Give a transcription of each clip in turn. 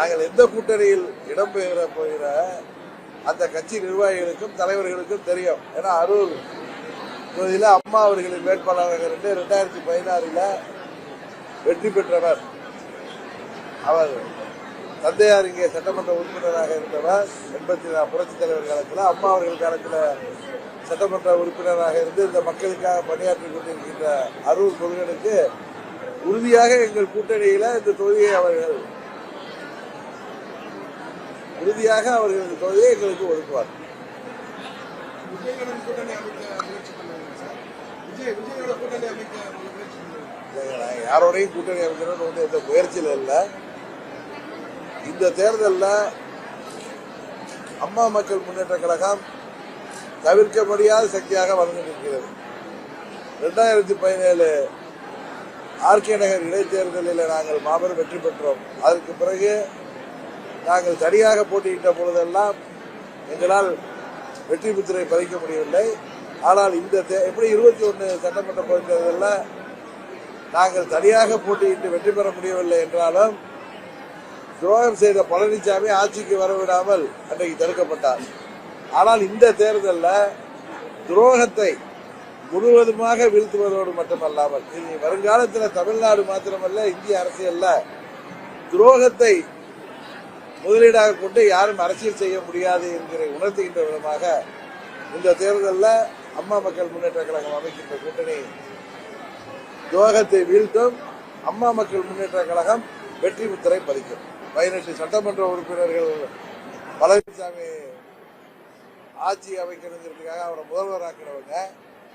நாங்கள் எந்த கூட்டணியில் இடம்பெயர போகிற அந்த கட்சி நிர்வாகிகளுக்கும் தலைவர்களுக்கும் தெரியும். ஏன்னா அரூர் தொகுதியில் அம்மா அவர்களின் வேட்பாளராக இருந்து ரெண்டாயிரத்தி பதினாறில் வெற்றி பெற்றவர். அவர் தந்தையார் இங்கே சட்டமன்ற உறுப்பினராக இருந்தவர். எண்பத்தி நாலு தலைவர் காலத்தில் அம்மா அவர்கள் காலத்தில் சட்டமன்ற உறுப்பினராக இருந்து இந்த மக்களுக்காக பணியாற்றி கொண்டிருக்கின்ற அரூர் முருகனுக்கு உறுதியாக எங்கள் கூட்டணியில் இந்த தொகுதியை அவர்கள் உறுதியாக அவர்கள் இந்த தொகுதியை எங்களுக்கு ஒதுக்குவார் விஜயனுடன் கூட்டணி அமைக்க முயற்சி பண்ணுவீங்க சார் விஜய் விஜயோட கூட்டணி அமைக்க முயற்சி பண்ணுவீங்க நாங்கள் யாரோடையும் கூட்டணி அமைக்கணும்னு வந்து எந்த முயற்சியில் இல்லை. இந்த தேர்தலில் அம்மா மக்கள் முன்னேற்ற கழகம் தவிர்க்க முடியாத சக்தியாக வளர்ந்து நிற்கிறது ரெண்டாயிரத்தி பதினேழு ஆர்கே நகர் இடைத்தேர்தலில் நாங்கள் மாபெரும் வெற்றி பெற்றோம். அதற்கு பிறகு நாங்கள் தனியாக போட்டியிட்ட பொழுதெல்லாம் எங்களால் வெற்றி முத்திரை பதிக்க முடியவில்லை. ஆனால் இந்த எப்படி இருபத்தி ஒன்று சட்டமன்ற பொதுத் நாங்கள் தனியாக போட்டியிட்டு வெற்றி பெற முடியவில்லை என்றாலும் துரோகம் செய்த பழனிசாமி ஆட்சிக்கு வரவிடாமல் அன்றைக்கு தடுக்கப்பட்டார். ஆனால் இந்த தேர்தலில் துரோகத்தை முழுவதுமாக வீழ்த்துவதோடு மட்டுமல்லாமல் இனி வருங்காலத்தில் தமிழ்நாடு மாத்திரமல்ல இந்திய அரசியல்ல துரோகத்தை முதலீடாக கொண்டு யாரும் அரசியல் செய்ய முடியாது என்கிற உணர்த்துகின்ற விதமாக இந்த தேர்தலில் அம்மா மக்கள் முன்னேற்ற கழகம் அமைக்கின்ற கூட்டணி துவகத்தை வீழ்த்தும். அம்மா மக்கள் முன்னேற்ற கழகம் வெற்றி முத்திரை பதிக்கும். பதினெட்டு சட்டமன்ற உறுப்பினர்கள் பழனிசாமி ஆட்சி அமைக்கணுங்கிறதுக்காக அவரை முதல்வராக்கிறவங்க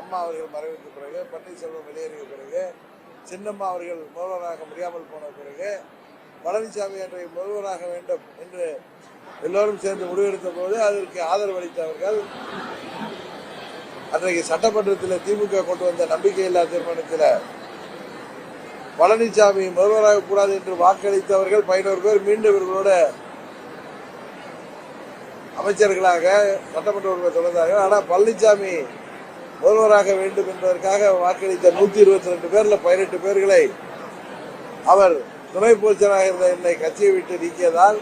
அம்மா அவர்கள் மறைவுக்கு பிறகு பன்னீர்செல்வம் வெளியேறிய பிறகு சின்னம்மா அவர்கள் முதல்வராக முடியாமல் போன பிறகு பழனிசாமி அன்றைய முதல்வராக வேண்டும் என்று எல்லோரும் சேர்ந்து முடிவெடுத்த போது அதற்கு ஆதரவு அளித்தவர்கள் அன்றைக்கு சட்டமன்றத்தில் திமுக கொண்டு வந்த நம்பிக்கையில்லா தீர்மானத்தில் பழனிசாமி முதல்வராக கூடாது என்று வாக்களித்தவர்கள் பதினோரு பேர் மீண்டும் இவர்களோட அமைச்சர்களாக சட்டமன்ற உறுப்பினர் தொடர்ந்தார்கள். ஆனால் பழனிசாமி முதல்வராக வேண்டும் என்பதற்காக வாக்களித்த நூத்தி இருபத்தி ரெண்டு பேர்ல பதினெட்டு பேர்களை அவர் துணை பொதுச்சராக இருந்த என்னை கட்சியை விட்டு நீக்கியதால்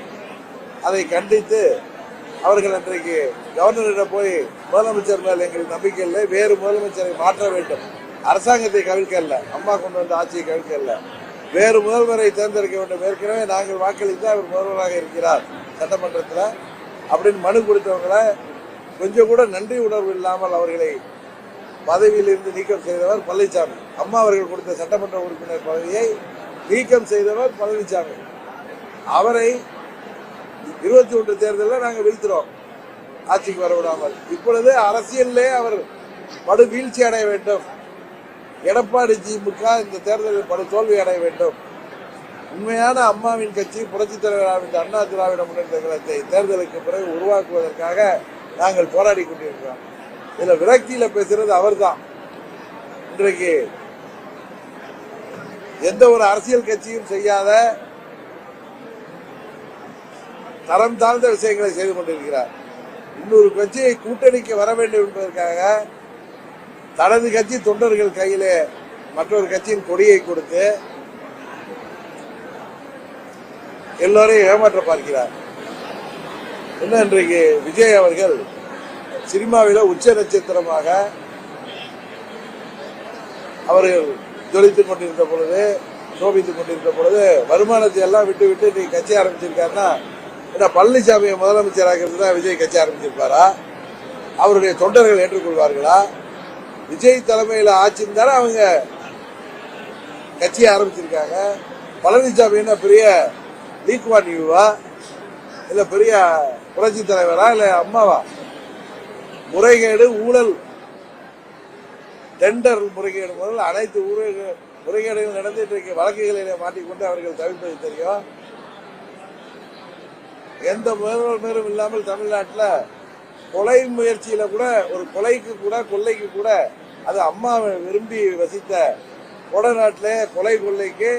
அதை கண்டித்து அவர்கள் அன்றைக்கு கவர்னரிடம் போய் முதலமைச்சர் மேல் எங்கள் நம்பிக்கை இல்லை வேறு முதலமைச்சரை மாற்ற வேண்டும். அரசாங்கத்தை கவிழ்க்கல்ல அம்மா கொண்டு வந்த ஆட்சியை கவிழ்க்கல்ல வேறு முதல்வரை தேர்ந்தெடுக்க வேண்டும். ஏற்கனவே நாங்கள் வாக்களித்து அவர் முதல்வராக இருக்கிறார் சட்டமன்றத்தில். அப்படின்னு மனு கொடுத்தவங்களை கொஞ்சம் கூட நன்றி உணர்வு இல்லாமல் அவர்களை பதவியிலிருந்து நீக்கம் செய்தவர் பழனிசாமி அம்மா அவர்கள் கொடுத்த சட்டமன்ற உறுப்பினர் பதவியை நீக்கம் செய்தவர் பழனிசாமி அவரை இருபத்தி ஒன்று தேர்தலில் நாங்கள் வீழ்த்துறோம். ஆட்சிக்கு வர விடாமல் இப்பொழுது அரசியலிலே அவர் படு வீழ்ச்சி அடைய வேண்டும். எடப்பாடி திமுக இந்த தேர்தலில் படு தோல்வி அடைய வேண்டும். உண்மையான அம்மாவின் கட்சி புரட்சி தலைவர் அண்ணா திராவிட முன்னேற்ற கழகத்தை தேர்தலுக்கு பிறகு உருவாக்குவதற்காக நாங்கள் போராடி கொண்டிருக்கிறோம். இதில் விரக்தியில் பேசுறது அவர்தான். இன்றைக்கு எந்த ஒரு அரசியல் கட்சியும் செய்யாத தரம் தாழ்ந்த விஷயங்களை செய்து கொண்டிருக்கிறார். இன்னொரு கட்சியை கூட்டணிக்கு வர வேண்டும் என்பதற்காக தனது கட்சி தொண்டர்கள் கையிலே மற்றொரு கட்சியின் கொடியை கொடுத்து எல்லோரையும் ஏமாற்ற பார்க்கிறார். என்ன இன்றைக்கு விஜய் அவர்கள் சினிமாவில உச்ச நட்சத்திரமாக அவர்கள் ஜொலித்துக் கொண்டிருந்த பொழுது சோபித்துக் கொண்டிருந்த பொழுது வருமானத்தை எல்லாம் விட்டு விட்டு நீ கட்சி ஆரம்பிச்சிருக்காருன்னா ஏன்னா பழனிசாமியை முதலமைச்சராகிறது தான் விஜய் கட்சி ஆரம்பிச்சிருப்பாரா? அவருடைய தொண்டர்கள் ஏற்றுக்கொள்வார்களா? விஜய் தலைமையில் ஆட்சி இருந்தாலும் அவங்க கட்சியை ஆரம்பிச்சிருக்காங்க? பழனிசாமி என்ன பெரிய லீக்வான் யூவா? இல்லை பெரிய புரட்சி தலைவரா? இல்லை அம்மாவா? முறைகேடு ஊழல் டெண்டர் முறைகேடு முதல் அனைத்து ஊரக முறைகேடுகள் நடந்து இன்றைக்கு வழக்குகளிலே மாட்டிக்கொண்டு அவர்கள் தவிப்பது தெரியும். எந்த முதல்வரும் இல்லாமல் தமிழ்நாட்டில் கொலை முயற்சியில கூட ஒரு கொலைக்கு கூட கொள்ளைக்கு கூட அது அம்மா விரும்பி வசித்த கொடநாட்டிலே கொலை கொள்ளைக்கு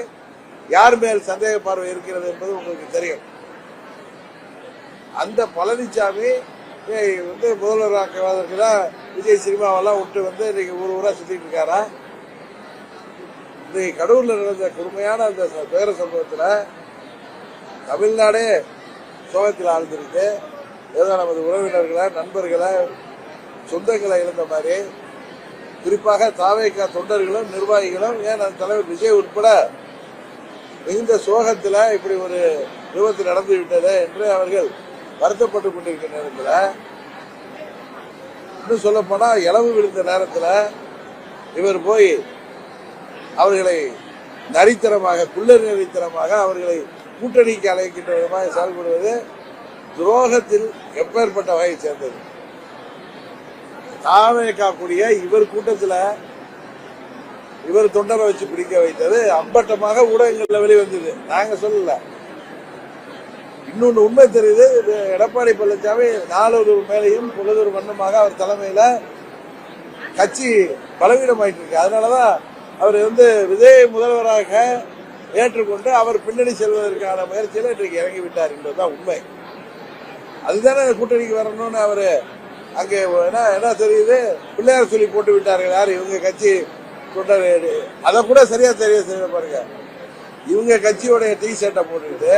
யார் மேல் சந்தேக பார்வை இருக்கிறது என்பது உங்களுக்கு தெரியும். அந்த பழனிசாமி வந்து முதல்வராக்குவதற்கு தான் விஜய் சினிமாவெல்லாம் விட்டு வந்து இன்னைக்கு ஊர் ஊரா சுத்திட்டு இருக்காரா? இன்னைக்கு கடவுளில் நடந்த கொடுமையான அந்த துயர சம்பவத்தில் தமிழ்நாடே சோகத்தில் ஆழ்ந்திருக்கு. ஏதோ நமது உறவினர்களை நண்பர்களை சொந்தங்களை இழந்த மாதிரி. குறிப்பாக தாவேக்கா தொண்டர்களும் நிர்வாகிகளும் ஏன் அந்த தலைவர் விஜய் உட்பட மிகுந்த சோகத்தில் இப்படி ஒரு விபத்து நடந்து விட்டது என்று அவர்கள் வருத்தப்பட்டு கொண்டிருக்கிற நேரத்தில் இன்னும் சொல்ல போனா இளவு விழுந்த நேரத்தில் இவர் போய் அவர்களை நரித்தனமாக குள்ளர் நரித்தனமாக அவர்களை கூட்டணிக்கு அழைக்கின்ற விதமாக செயல்படுவது துரோகத்தில் எப்பேற்பட்ட வகையை சேர்ந்தது. தாவேக்கா கூடிய இவர் கூட்டத்தில் இவர் தொண்டரை வச்சு பிடிக்க வைத்தது அம்பட்டமாக ஊடகங்களில் வெளிவந்தது. நாங்கள் சொல்லலை. இன்னொன்று உண்மை தெரியுது. எடப்பாடி பழனிசாமி நாளொரு மேலையும் பொழுதொரு வண்ணமாக அவர் தலைமையில் கட்சி பலவீனமாயிட்டு இருக்கு அதனாலதான் அவர் வந்து விஜய் முதல்வராக ஏற்றுக்கொண்டு அவர் பின்னணி செல்வதற்கான முயற்சியில் இன்றைக்கு இறங்கி விட்டார் என்பதுதான் உண்மை. அதுதானே கூட்டணிக்கு வரணும்னு அவர் அங்கே என்ன என்ன தெரியுது? பிள்ளையார் சொல்லி போட்டு விட்டார்கள். யார் இவங்க கட்சி தொண்டர் அதை கூட சரியா தெரிய தெரிய பாருங்க. இவங்க கட்சியோடைய டிஷர்ட்டை போட்டுக்கிட்டு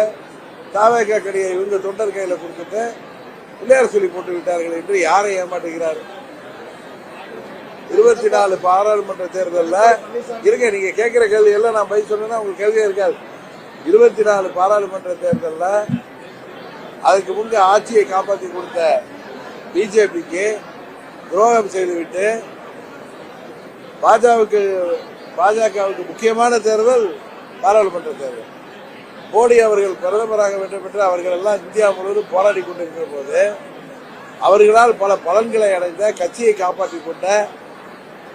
தாவேக்கா கடையை இவங்க தொண்டர் கையில கொடுத்துட்டு பிள்ளையார் சொல்லி போட்டு விட்டார்கள் என்று யாரை ஏமாற்றுகிறார்? இருபத்தி நாலு பாராளுமன்ற தேர்தலில் இருங்க நீங்க கேட்கிற கேள்வி எல்லாம் நான் பதில் சொன்னேன்னா உங்களுக்கு கேள்வியே இருக்காது. இருபத்தி நாலு பாராளுமன்ற தேர்தல்ல அதுக்கு முன்பு ஆட்சியை காப்பாற்றி கொடுத்த பிஜேபிக்கு துரோகம் செய்துவிட்டு பாஜகவுக்கு பாஜகவுக்கு முக்கியமான தேர்தல் பாராளுமன்ற தேர்தல். மோடி அவர்கள் பிரதமராக வேண்டும் என்று அவர்கள் எல்லாம் இந்தியா முழுவதும் போராடி கொண்டிருக்கிற போது அவர்களால் பல பலன்களை அடைந்த கட்சியை காப்பாற்றிக் கொண்ட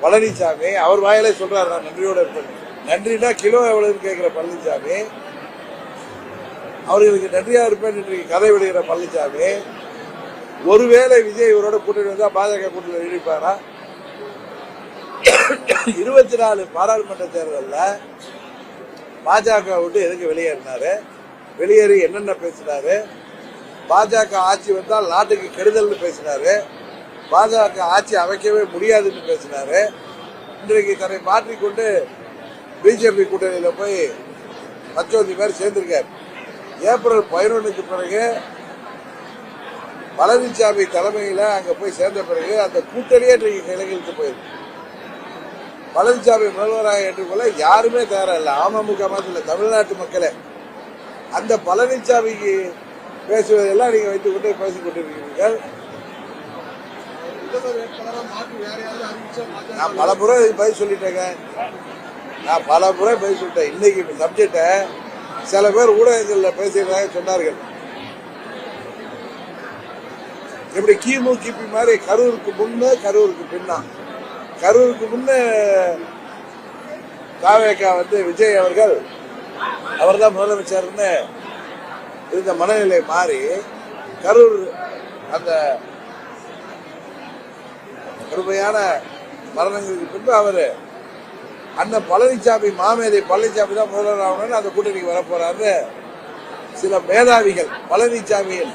பழனிசாமி அவர் வாயிலே சொல்றாரு நான் நன்றியோட இருப்பேன். நன்றினா கிலோ எவ்வளவுன்னு கேட்கிற பழனிசாமி அவர்களுக்கு நன்றியா இருப்பேன் என்று கதை விடுகிற பழனிசாமி ஒருவேளை விஜய் இவரோட கூட்டணி வந்தா பாஜக கூட்டணி இழிப்பாரா இருபத்தி நாலு பாராளுமன்ற தேர்தலில் பாஜக விட்டு எதுக்கு வெளியேறினாரு? வெளியேறி என்னென்ன பேசினாரு? பாஜக ஆட்சி வந்தால் நாட்டுக்கு கெடுதல்னு பேசினாரு. பாஜக ஆட்சி அமைக்கவே முடியாதுன்னு பேசினாரு. இன்றைக்கு தன்னை மாற்றிக்கொண்டு பிஜேபி கூட்டணியில் போய் பச்சோதி பேர் சேர்ந்திருக்கார். ஏப்ரல் பதினொன்றுக்கு பிறகு பழனிசாமி தலைமையில் அங்கே போய் சேர்ந்த பிறகு அந்த கூட்டணியே இன்றைக்கு கிழக்கிற்கு போயிருக்கு. பழனிசாமி முதல்வராக ஏற்றுக்கொள்ள யாருமே தயாரில்லை. அமமுக மாதிரி தமிழ்நாட்டு மக்களே. அந்த பழனிசாமிக்கு பேசுவதெல்லாம் நீங்க வைத்துக் கொண்டு பேசிக் கொண்டிருக்கிறீர்கள் நான் பல முறை பதில் சொல்லிட்டேங்க நான் பல முறை பதில் சொல்லிட்டேன். இன்னைக்கு இந்த சப்ஜெக்டை சில பேர் ஊடகங்களில் பேசுகிறதாக சொன்னார்கள். இப்படி கிமு கிபி மாதிரி கரூருக்கு முன்னு கரூருக்கு பின்னா. கரூருக்கு முன்ன தாவேக்கா வந்து விஜய் அவர்கள் அவர் தான் முதலமைச்சர்னு இருந்த மனநிலை மாறி கரூர் அந்த கடுமையான மரணங்களுக்கு பின்பு அவர் அண்ணன் பழனிசாமி மாமேதை பழனிசாமி தான் முதல்வர் ஆகணும்னு அந்த கூட்டணிக்கு வரப்போறாரு சில மேதாவிகள் பழனிசாமியின்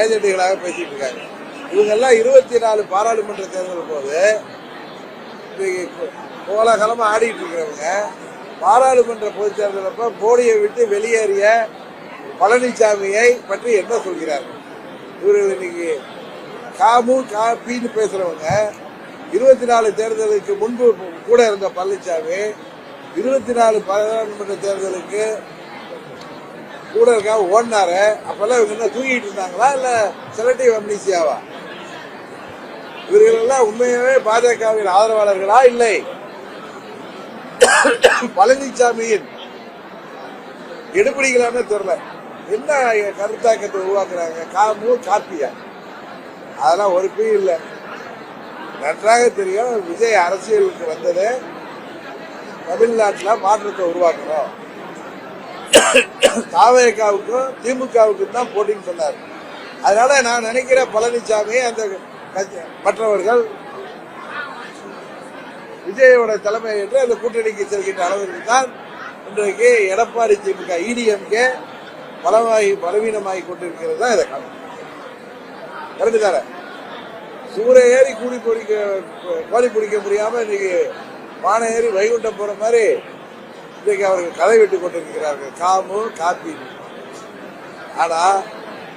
ஏஜென்ட்டுகளாக பேசிட்டு இருக்காங்க. இவங்கெல்லாம் இருபத்தி நாலு பாராளுமன்ற தேர்தல் போது கோலாகலமாக ஆடிட்டு இருக்கிறவங்க பாராளுமன்ற பொதுச் தேர்தல் போடியை விட்டு வெளியேறிய பழனிசாமியை பற்றி என்ன சொல்கிறார்கள் இவர்கள் இன்னைக்கு காமு காப்பின்னு பேசுறவங்க இருபத்தி நாலு தேர்தலுக்கு முன்பு கூட இருந்த பழனிசாமி இருபத்தி நாலு பாராளுமன்ற தேர்தலுக்கு கூட இருக்கா ஓடினாரு. அப்பெல்லாம் இவங்க என்ன தூங்கிட்டு இருந்தாங்களா? இல்ல செலக்டிவ் அம்னிசியாவா? இவர்கள் எல்லாம் பாஜகவின் ஆதரவாளர்களா? இல்லை. பழனிசாமியின் எடுபடிகளான்னு தெரியல. என்ன கருத்தாக்கத்தை உருவாக்குறாங்க? காமு காப்பியா அதெல்லாம் ஒரு பீ இல்லை. நன்றாக தெரியும் விஜய் அரசியலுக்கு வந்தது தமிழ்நாட்டில் மாற்றத்தை உருவாக்கணும். தாவேகாவுக்கும் திமுகவுக்கும் தான் போட்டின்னு சொன்னார். அதனால நான் நினைக்கிறேன் பழனிசாமி அந்த மற்றவர்கள் விஜயோட தலைமை என்று அந்த கூட்டணிக்கு செல்கின்ற அளவிற்கு தான் இன்றைக்கு எடப்பாடி திமுக இடிஎம்கே பலமாகி பலவீனமாகி கொண்டிருக்கிறது தான் இதை காணும் கரெக்டு தானே? சூறை ஏறி கூடி பிடிக்க கோழி பிடிக்க முடியாம இன்னைக்கு வானை ஏறி வைகுண்டம் போற மாதிரி இன்றைக்கு அவர்கள் கதை விட்டு கொண்டிருக்கிறார்கள். காமு காப்பி ஆனா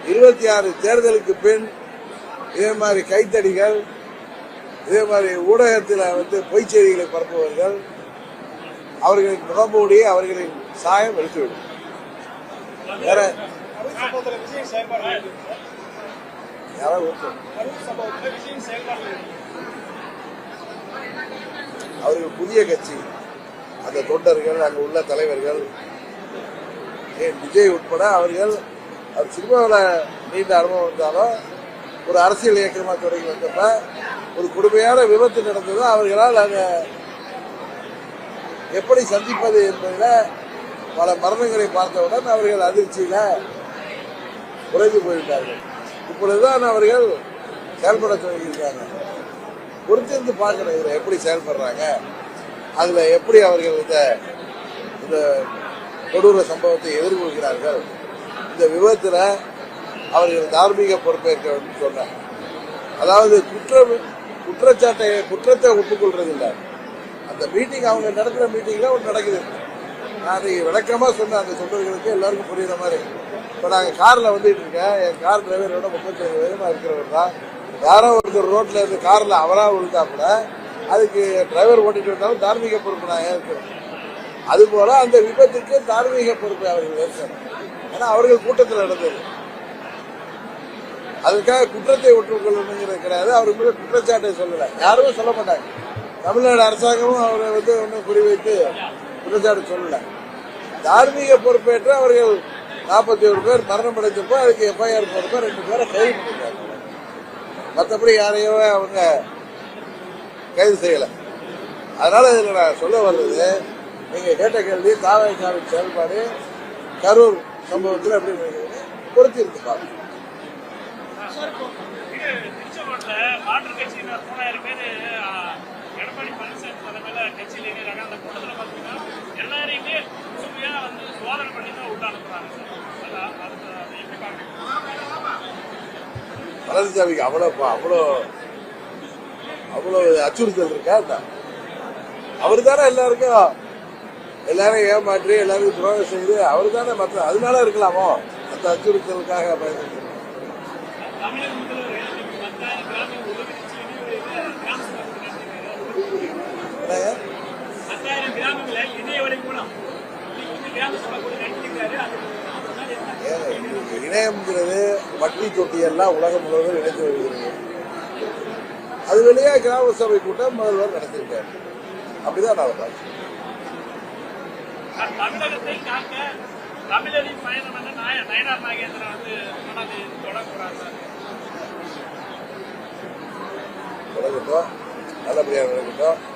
இருபத்தி ஆறு தேர்தலுக்கு பின் இதே மாதிரி கைத்தடிகள் இதே மாதிரி ஊடகத்தில் வந்து பொய்ச் செய்திகளை பரப்புபவர்கள் அவர்களின் முகமூடியை அவர்களின் சாயம் எடுத்துவிடும். வேற? அவர்கள் புதிய கட்சி. அந்த தொண்டர்கள் அங்கு உள்ள தலைவர்கள். ஏன் விஜய் உட்பட அவர்கள் அவர் சினிமாவில் நீண்ட அனுபவம் இருந்தாலும் ஒரு அரசியல் இயக்கமாக தொடங்கி வந்தப்ப ஒரு கொடுமையான விபத்து நடந்தது அவர்களால் அங்க எப்படி சந்திப்பது என்பதில் பல மரணங்களை பார்த்தவுடன் அவர்கள் அதிர்ச்சியில் குறைந்து போயிருந்தார்கள் இப்பொழுதுதான் அவர்கள் செயல்பட தொடங்கியிருக்காங்க பொறுத்திருந்து பார்க்கணும் இதில் எப்படி செயல்படுறாங்க. அதில் எப்படி அவர்கள் இந்த இந்த கொடூர சம்பவத்தை எதிர்கொள்கிறார்கள். இந்த விபத்தில் அவர்கள் தார்மீக பொறுப்பேற்க வேண்டும் சொன்னார். அதாவது குற்றம் குற்றச்சாட்டை குற்றத்தை ஒப்புக்கொள்றதில்லை. அந்த மீட்டிங் அவங்க நடத்துகிற மீட்டிங்ல ஒன்று நடக்குது. நான் அதை விளக்கமாக சொன்னேன். அந்த தொண்டர்களுக்கு எல்லாருக்கும் புரியுற மாதிரி. இப்போ நாங்கள் காரில் வந்துட்டு இருக்கேன். என் கார் டிரைவரோட முப்பத்தேழு வேகமாக இருக்கிறவர் தான். யாரோ ஒருத்தர் ரோட்ல இருந்து காரில் அவராக விழுந்தா கூட அதுக்கு டிரைவர் ஓட்டிட்டு வந்தாலும் தார்மீக பொறுப்பு நான் ஏற்கிறேன் அதுபோல் அந்த விபத்துக்கு தார்மீக பொறுப்பை அவர்கள் ஏற்கணும். ஏன்னா அவர்கள் கூட்டத்தில் நடந்தது. அதுக்காக குற்றத்தை ஒற்றுக்கொள்ளணுங்கிறது கிடையாது. அவர் மீது குற்றச்சாட்டை சொல்லலை. யாருமே சொல்ல மாட்டாங்க. தமிழ்நாடு அரசாங்கமும் அவரை வந்து ஒன்றும் குறிவைத்து குற்றச்சாட்டு சொல்லலை. தார்மீக பொறுப்பேற்று அவர்கள் நாற்பத்தி ஒரு பேர் மரணம் அடைஞ்சப்போ அதுக்கு எஃப்ஐஆர் போடுறப்போ ரெண்டு பேரை கைது பண்ணிட்டாங்க. மற்றபடி யாரையோ அவங்க கைது செய்யலை. அதனால இதில் நான் சொல்ல வர்றது நீங்கள் கேட்ட கேள்வி தாவகாவின் செயல்பாடு கரூர் சம்பவத்தில் எப்படி நினைக்கிறீங்க பார்க்கணும் பழனிசாமிக்கு அவ்வளோ அவ்வளோ அவ்வளோ அச்சுறுத்தல் இருக்கா? அவர் தானே எல்லாருக்கும் எல்லாரும் ஏமாற்றி எல்லாருக்கும் துரோகம் செய்து அவர் தானே மற்ற அதனால இருக்கலாமோ? அந்த அச்சுறுத்தலுக்காக பயன்படுத்தி இணையம்ங்கிறது வட்டி தொட்டி எல்லாம் உலகம் முழுவதும் இணைத்து வருகிறது. அது வெளியே கிராம சபை கூட்டம் முதல்வர் நடத்தியிருக்காரு அப்படிதான் நான் பார்க்கிறேன். தமிழகத்தை காக்க தமிழரின் பயணம் நாய நயனார் நாகேந்திரன் வந்து சொன்னது தொடங்குறாங்க நல்லபடியாக நடக்கட்டும்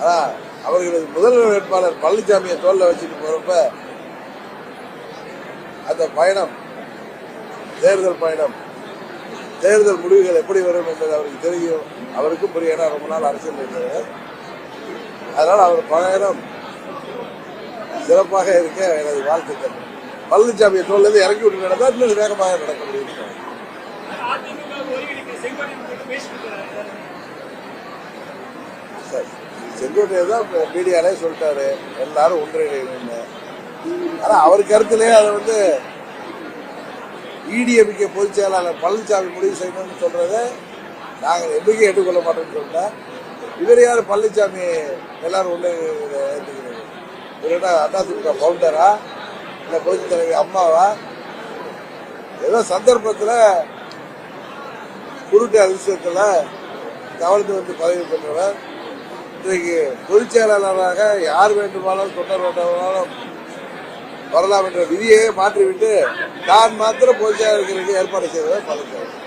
ஆனா அவர்களது முதல்வர் வேட்பாளர் பழனிசாமியை தோல்ல வச்சுட்டு போறப்ப அந்த பயணம் தேர்தல் பயணம் தேர்தல் முடிவுகள் எப்படி வரும் என்பது அவருக்கு தெரியும். அவருக்கும் புரிய ரொம்ப நாள் அரசியல் இருந்தது. அதனால் அவர் பயணம் சிறப்பாக இருக்க எனது வாழ்த்துக்கள். பழனிசாமியை தோல்ல இருந்து இறக்கி விட்டு நடந்தால் இன்னும் வேகமாக நடக்க முடியும். செங்கோட்டையை சரி தான் மீடியாலே சொல்லிட்டாரு. எல்லாரும் ஒன்றிணைன்னு ஆனா அவர் கருத்துலேயே அதை வந்து இடிஎம்கே பொதுச் செயலாளர் பழனிசாமி முடிவு செய்யணும்னு சொல்றத நாங்கள் எதுக்கே ஏற்றுக்கொள்ள மாட்டோம்னு சொன்னேன் இவர் யார்? பழனிசாமி எல்லாரும் ஒன்று ஏற்றுக்கிறது. இவர் அதிமுக பவுண்டரா இல்லை பொதுச் தலைவி அம்மாவா? ஏதோ சந்தர்ப்பத்தில் குருட்டு அதிர்ஷ்டத்தில் தவழ்ந்து வந்து பதவி பெற்றவர் இன்றைக்கு பொதுச் செயலாளராக யார் வேண்டுமானாலும் தொண்டர் வேண்டுமானாலும் வரலாம் என்ற விதியை மாற்றிவிட்டு தான் மாத்திரம் பொதுச் செயலாளருக்கு ஏற்பாடு செய்தவர் பழனிசாமி